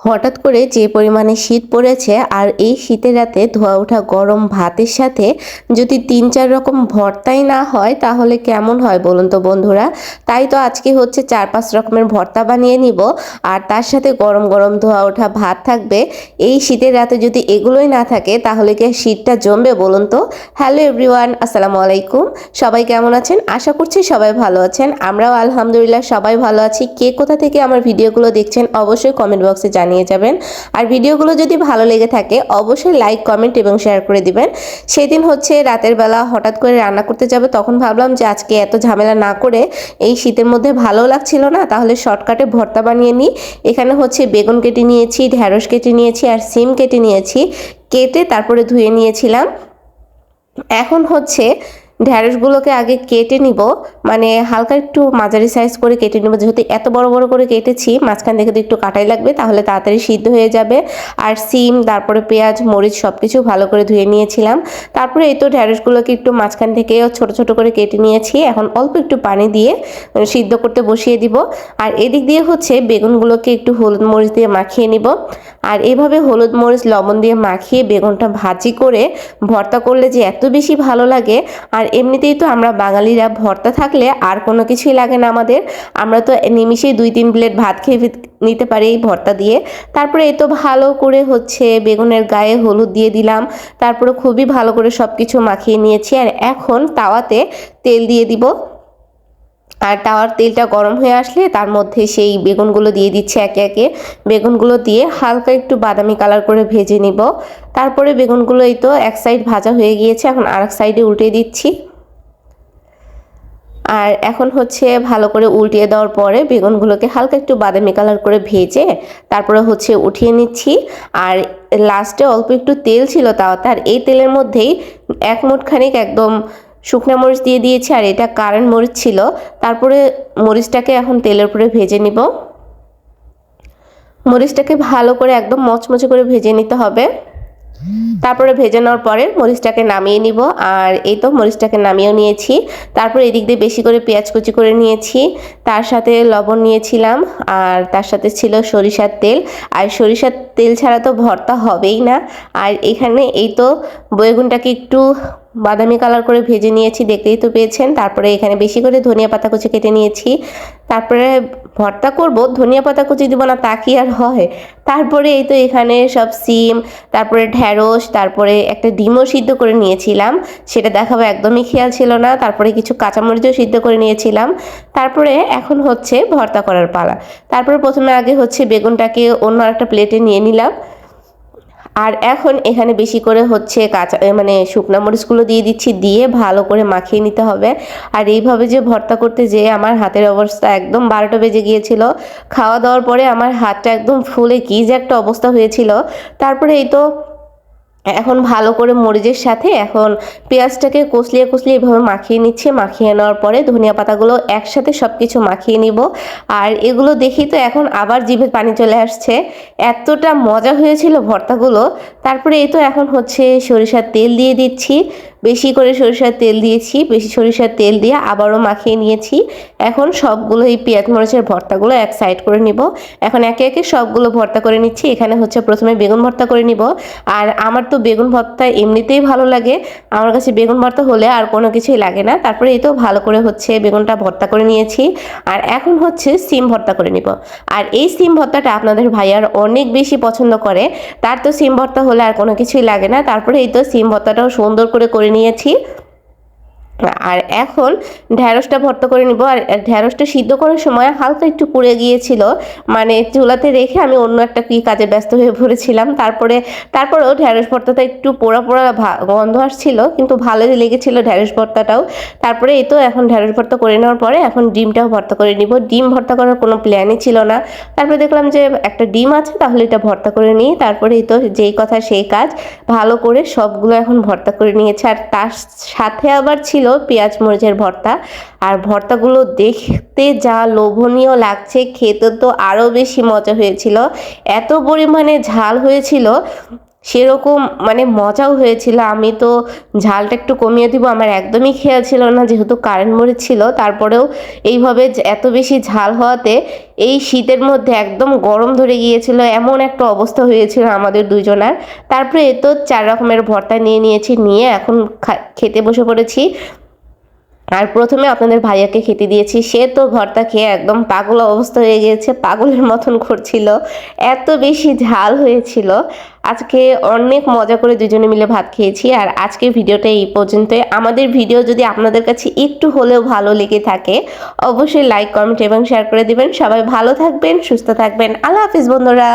হঠাৎ করে যে পরিমাণে শীত পড়েছে আর এই শীতের রাতে ধোয়া ওঠা গরম ভাতের সাথে যদি তিন চার রকম ভর্তাই না হয়, তাহলে কেমন হয় বলুন তো বন্ধুরা? তাই তো আজকে হচ্ছে চার পাঁচ রকমের ভর্তা বানিয়ে নিব। আর তার সাথে গরম গরম ধোয়া ওঠা ভাত থাকবে। এই শীতের রাতে যদি এগুলোই না থাকে, তাহলে কি শীতটা জমবে বলুন তো? হ্যালো এভরিওয়ান, আসসালামু আলাইকুম। সবাই কেমন আছেন? আশা করছি সবাই ভালো আছেন। আমরাও আলহামদুলিল্লাহ সবাই ভালো আছি। কে কোথা থেকে আমার ভিডিওগুলো দেখছেন, অবশ্যই কমেন্ট বক্সে জানিয়ে যাবেন। আর ভিডিওগুলো যদি ভালো লেগে থাকে, অবশ্যই লাইক কমেন্ট এবং শেয়ার করে দিবেন। সেদিন হচ্ছে রাতের বেলা হঠাৎ করে রান্না করতে যাবে, তখন ভাবলাম যে আজকে এত ঝামেলা না করে এই শীতের মধ্যে ভালো লাগছিল না, তাহলে শর্টকাটে ভর্তা বানিয়ে নিই। এখানে হচ্ছে বেগুন কেটে নিয়েছি ঢ্যাঁড়স কেটে নিয়েছি আর সিম কেটে নিয়েছি। কেটে তারপরে ধুয়ে নিয়েছিলাম। এখন হচ্ছে ঢ্যাঁড়সগুলোকে আগে কেটে নিব। মানে হালকা একটু মাঝারি সাইজ করে কেটে নেব। যেহেতু এত বড় বড় করে কেটেছি, মাঝখান থেকে তো একটু কাটাই লাগবে তাহলে তাড়াতাড়ি সিদ্ধ হয়ে যাবে। আর সিম, তারপরে পেঁয়াজ, মরিচ সব কিছু ভালো করে ধুয়ে নিয়েছিলাম। তারপরে এই তো ঢ্যাঁড়সগুলোকে একটু মাঝখান থেকে ছোট ছোট করে কেটে নিয়েছি। এখন অল্প একটু পানি দিয়ে সিদ্ধ করতে বসিয়ে দিব। আর এদিক দিয়ে হচ্ছে বেগুনগুলোকে একটু হলুদ মরিচ দিয়ে মাখিয়ে নিব। আর এভাবে হলুদ মরিচ, লবণ দিয়ে মাখিয়ে বেগুনটা ভাজি করে ভর্তা করলে যে এত বেশি ভালো লাগে। আর এমনিতেই তো আমরা বাঙালিরা ভর্তা থাকলে আর কোনো কিছুই লাগে না আমাদের। আমরা তো নিমিশেই দুই তিন প্লেট ভাত খেয়ে নিতে পারি এই ভর্তা দিয়ে। তারপরে এই তো ভালো করে হচ্ছে বেগুনের গায়ে হলুদ দিয়ে দিলাম। তারপরে খুবই ভালো করে সব কিছু মাখিয়ে নিয়েছি। আর এখন তাওয়াতে তেল দিয়ে দিব। আর টাওয়ার তেলটা গরম হয়ে আসলে তার মধ্যে সেই বেগুনগুলো দিয়ে দিচ্ছে একে একে। বেগুনগুলো দিয়ে হালকা একটু বাদামি কালার করে ভেজে নিব। তারপরে বেগুনগুলো এই তো এক সাইড ভাজা হয়ে গিয়েছে, এখন আর এক সাইডে উল্টে দিচ্ছি। আর এখন হচ্ছে ভালো করে উল্টিয়ে দেওয়ার পরে বেগুনগুলোকে হালকা একটু বাদামি কালার করে ভেজে তারপরে হচ্ছে উঠিয়ে নিচ্ছি। আর লাস্টে অল্প একটু তেল ছিল তাও, তার এই তেলের মধ্যেই এক মুঠ খানিক একদম শুকনো মরিচ দিয়ে দিয়েছি, আর এটা কারেন্ট মরিচ ছিল। তারপরে মরিচটাকে এখন তেলের উপরে ভেজে নিব। মরিচটাকে ভালো করে একদম মচমচে করে ভেজে নিতে হবে। তারপরে ভেজে নেওয়ার পরে মরিচটাকে নামিয়ে নিব। আর এই তো মরিচটাকে নামিয়েও নিয়েছি। তারপর এদিক দিয়ে বেশি করে পেঁয়াজ কুচি করে নিয়েছি। তার সাথে লবণ নিয়েছিলাম। আর তার সাথে ছিল সরিষার তেল। আর সরিষার তেল ছাড়া তো ভর্তা হবেই না। আর এখানে এই তো বেগুনটাকে একটু বাদামি কালার করে ভেজে নিয়েছি, দেখতেই তো পেয়েছেন। তারপরে এখানে বেশি করে ধনিয়া পাতা কুচি কেটে নিয়েছি। তারপরে ভর্তা করব, ধনিয়া পাতা কুচি দিব না, তা কি আর হয়? তারপরে এই তো এখানে সব সিম, তারপরে ঢ্যাঁড়স তারপরে একটা ডিমও সিদ্ধ করে নিয়েছিলাম। সেটা দেখাবো একদমই খেয়াল ছিল না। তারপরে কিছু কাঁচামরিচও সিদ্ধ করে নিয়েছিলাম। তারপরে এখন হচ্ছে ভর্তা করার পালা। তারপরে প্রথমে আগে হচ্ছে বেগুনটাকে অন্য একটা প্লেটে নিয়ে নিলাম। আর এখন এখানে বেশি করে হচ্ছে কাঁচা মানে শুকনা মরিচগুলো দিয়ে দিচ্ছি। দিয়ে ভালো করে মাখিয়ে নিতে হবে। আর এইভাবে যে ভর্তা করতে যেয়ে আমার হাতের অবস্থা একদম বারোটা বেজে গিয়েছিল। খাওয়া দাওয়ার পরে আমার হাতটা একদম ফুলে কী যে একটা অবস্থা হয়েছিল। তারপরে এই তো এখন ভালো করে মরিচের সাথে এখন পেঁয়াজটাকে কষলিয়ে কষলিয়ে এভাবে মাখিয়ে নিচ্ছে। মাখিয়ে নেওয়ার পরে ধনিয়া পাতাগুলো একসাথে সব কিছু মাখিয়ে নিব। আর এগুলো দেখি তো এখন আবার জিভে পানি চলে আসছে। এতটা মজা হয়েছিল ভর্তাগুলো। তারপরে এই তো এখন হচ্ছে সরিষার তেল দিয়ে দিচ্ছি। বেশি করে সরিষার তেল দিয়েছি, বেশি সরিষার তেল দিয়ে আবারও মাখিয়ে নিয়েছি। এখন সবগুলো এই পেঁয়াজ মরিচের ভর্তাগুলো এক সাইড করে নিব। এখন একে একে সবগুলো ভর্তা করে নিচ্ছি। এখানে হচ্ছে প্রথমে বেগুন ভর্তা করে নিব। আর আমার তো বেগুন ভর্তা এমনিতেই ভালো লাগে। আমার কাছে বেগুন ভর্তা হলে আর কোনো কিছুই লাগে না। তারপরে এই তো ভালো করে হচ্ছে বেগুনটা ভর্তা করে নিয়েছি। আর এখন হচ্ছে সিম ভর্তা করে নিব। আর এই সিম ভর্তাটা আপনাদের ভাইয়ার অনেক বেশি পছন্দ করে। তার তো সিম ভর্তা হলে আর কোনো কিছুই লাগে না। তারপরে এই তো সিম ভর্তাটাও সুন্দর করে করে নিয়েছি। আর এখন ঢ্যাঁড়সটা ভর্তা করে নিব। আর ঢ্যাঁড়সটা সিদ্ধ করার সময় হালকা একটু পুড়ে গিয়েছিল। মানে চুলাতে রেখে আমি অন্য একটা কী কাজে ব্যস্ত হয়ে পড়েছিলাম। তারপরে, তারপরেও ঢ্যাঁড়স ভর্তাটা একটু পোড়া পোড়া গন্ধ আসছিল, কিন্তু ভালোই লেগেছিল ঢ্যাঁড়স ভর্তাটাও। তারপরে এই তো এখন ঢ্যাঁড়স ভর্তা করে নেওয়ার পরে এখন ডিমটাও ভর্তা করে নিব। ডিম ভর্তা করার কোনো প্ল্যানই ছিল না। তারপরে দেখলাম যে একটা ডিম আছে, তাহলে এটা ভর্তা করে নিই। তারপরে এই তো যেই কথা সেই কাজ, ভালো করে সবগুলো এখন ভর্তা করে নিয়েছে। আর তার সাথে আবার ছিল পেঁয়াজ মরিচের ভর্তা। আর ভর্তাগুলো দেখতে যা লোভনীয় লাগছে, খেতে তো আরও বেশি মজা হয়েছিল। এত পরিমাণে ঝাল হয়েছিল সেরকম মানে মজাও হয়েছিল। আমি তো ঝালটা একটু কমিয়ে দিব, আমার একদমই খেয়াল ছিল না, যেহেতু কারেন্ট মরিচ ছিল। তারপরেও এইভাবে এত বেশি ঝাল হওয়াতে এই শীতের মধ্যে একদম গরম ধরে গিয়েছিল, এমন একটা অবস্থা হয়েছিল আমাদের দুজনার। তারপরে এ তো চার রকমের ভর্তা নিয়ে নিয়েছি, নিয়ে এখন খেতে বসে পড়েছি। আর প্রথমে আপনাদের ভাইয়াকে খেতে দিয়েছি। সে তো ভর্তা খেয়ে একদম পাগল অবস্থা হয়ে গিয়েছে, পাগলের মতন করছিল, এত বেশি ঝাল হয়েছিল। আজকে অনেক মজা করে দুজনে মিলে ভাত খেয়েছি আর আজকের ভিডিওটা এই পর্যন্তই। আমাদের ভিডিও যদি আপনাদের কাছে একটু হলেও ভালো লেগে থাকে, অবশ্যই লাইক কমেন্ট এবং শেয়ার করে দেবেন। সবাই ভালো থাকবেন, সুস্থ থাকবেন। আল্লাহ হাফিজ বন্ধুরা।